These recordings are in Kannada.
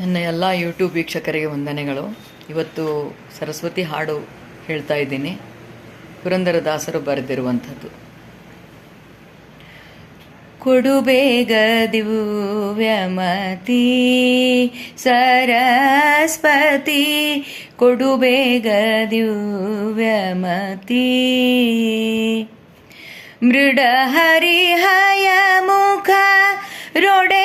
ನನ್ನ ಎಲ್ಲ ಯೂಟ್ಯೂಬ್ ವೀಕ್ಷಕರಿಗೆ ವಂದನೆಗಳು. ಇವತ್ತು ಸರಸ್ವತಿ ಹಾಡು ಹೇಳ್ತಾ ಇದ್ದೀನಿ. ಪುರಂದರದಾಸರು ಬರೆದಿರುವಂಥದ್ದು. ಕೊಡು ಬೇಗ ದಿವ್ಯಮತಿ, ಸರಸ್ವತಿ, ಕೊಡು ಬೇಗ ದಿವ್ಯಮತಿ. ಮೃಡ ಹರಿಹಯ ಮುಖ ರೊಡೆಯಳೆ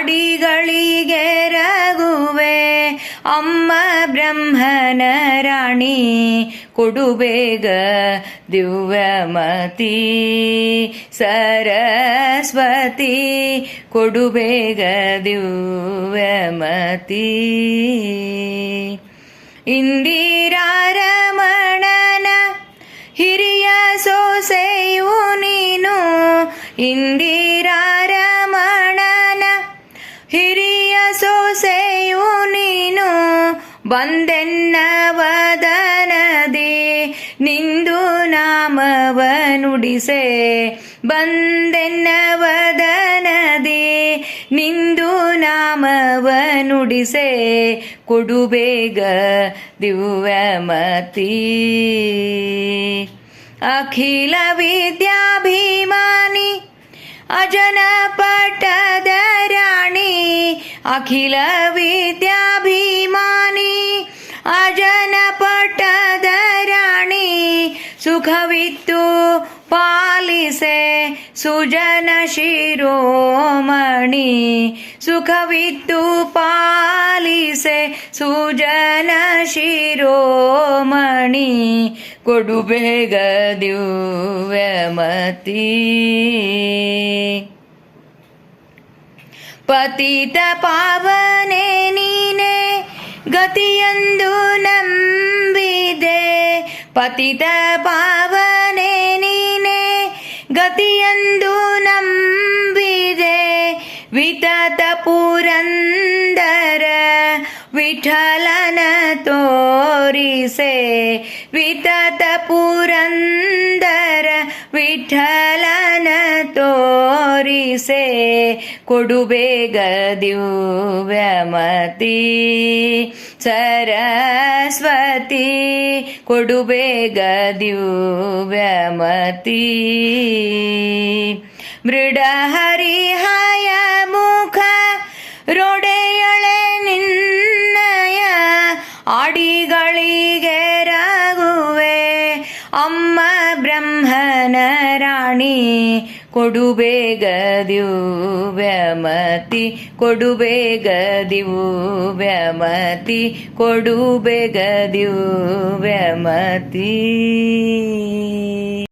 ಅಡಿಗಳಿಗೆ ರಘುವೆ, ಅಮ್ಮ ಬ್ರಹ್ಮನ ರಾಣಿ, ಕೊಡುಬೇಗ ದಿವ್ಯಮತಿ, ಸರಸ್ವತಿ, ಕೊಡುಬೇಗ ದಿವ್ಯಮತಿ. ಇಂದಿರಾರಮಣನ ಹಿರಿಯ ಸೋಸೆಯು ನೀನು ಇಂದಿರಾರಮಣನ ಸೊಸೆಯು ನೀನು ಬಂದೆನ್ನ ವದನದಿ ನಿಂದು ನಾಮವನುಡಿಸೆ ಬಂದೆನ್ನ ವದನದಿ ನಿಂದು ನಾಮವನುಡಿಸೆ ನುಡಿಸೆ ಕೊಡು ಬೇಗ ದಿವ್ಯಮತಿ. ಅಖಿಲ ವಿದ್ಯಾಭಿಮಾನಿ ಅಜನ ಪಟ್ಟದ ರಾಣಿ ಅಖಿಲ ವಿದ್ಯಾಭಿಮಾನಿ ಅಜನ ಪಟ್ಟದ ರಾಣಿ ಸುಖವಿತ್ತು ಪಾಲಿಸೆ ಸುಜನ ಶಿರೋಮಣಿ ಸುಖವಿತ್ತು ಪಾಲಿಸೆ ಸುಜನ ಶಿರೋಮಣಿ ಕೊಡು ಬೇಗ ದಿವ್ಯಮತಿ ಪತಿತ ಪಾವನೆ ನೀನೆ ಗತಿಯಂದು ನಂಬಿದೆ. ಪತಿತ ಪಾವನೆ ಗತಿಯಂದು ನಂಬಿದೆ ವಿತತ ಪುರಂದರ ವಿಠಲನ ತೋರಿಸೆ ವಿತತ ಪುರಂದರ ವಿಠಲನ ತೋರಿಸೆ ಕೊಡು ಬೇಗ ದಿವ್ಯಮತಿ ಸರಸ್ವತಿ ಕೊಡು ಬೇಗ ದಿವ್ಯಮತಿ ಮೃಡ ಹರಿಹಯ ಮುಖ ರೊಡೆಯಳೆ ಅಮ್ಮ ಬ್ರಹ್ಮನ ರಾಣಿ ಕೊಡು ಬೇಗ ದಿವ್ಯಮತಿ ಕೊಡು ಬೇಗ